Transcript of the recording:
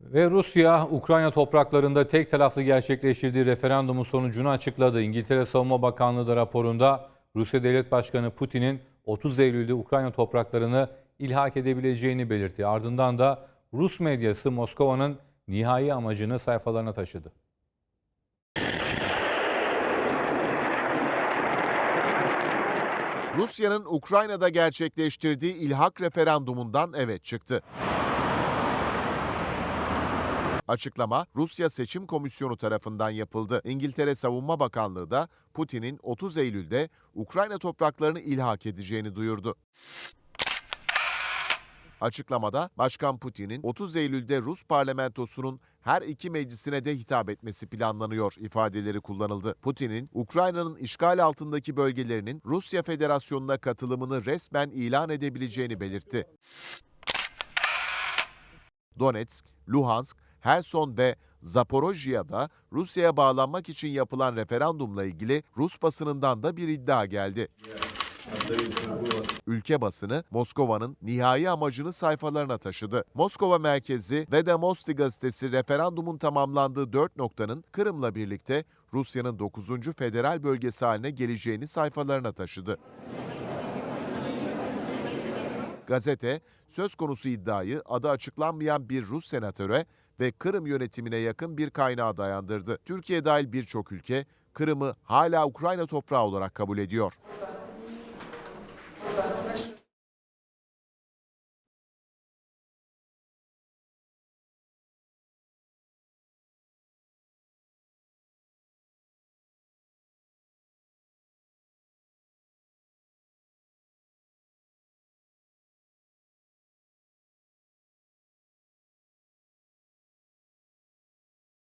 Ve Rusya, Ukrayna topraklarında tek taraflı gerçekleştirdiği referandumun sonucunu açıkladı. İngiltere Savunma Bakanlığı da raporunda Rusya Devlet Başkanı Putin'in 30 Eylül'de Ukrayna topraklarını ilhak edebileceğini belirtti. Ardından da Rus medyası Moskova'nın nihai amacını sayfalarına taşıdı. Rusya'nın Ukrayna'da gerçekleştirdiği ilhak referandumundan evet çıktı. Açıklama Rusya Seçim Komisyonu tarafından yapıldı. İngiltere Savunma Bakanlığı da Putin'in 30 Eylül'de Ukrayna topraklarını ilhak edeceğini duyurdu. Açıklamada Başkan Putin'in 30 Eylül'de Rus parlamentosunun her iki meclisine de hitap etmesi planlanıyor ifadeleri kullanıldı. Putin'in Ukrayna'nın işgal altındaki bölgelerinin Rusya Federasyonu'na katılımını resmen ilan edebileceğini belirtti. Donetsk, Luhansk, Herson ve Zaporojya'da Rusya'ya bağlanmak için yapılan referandumla ilgili Rus basınından da bir iddia geldi. Ülke basını Moskova'nın nihai amacını sayfalarına taşıdı. Moskova merkezi Vedomosti gazetesi referandumun tamamlandığı dört noktanın Kırım'la birlikte Rusya'nın 9. federal bölgesi haline geleceğini sayfalarına taşıdı. Gazete, söz konusu iddiayı adı açıklanmayan bir Rus senatöre ve Kırım yönetimine yakın bir kaynağa dayandırdı. Türkiye dahil birçok ülke Kırım'ı hala Ukrayna toprağı olarak kabul ediyor.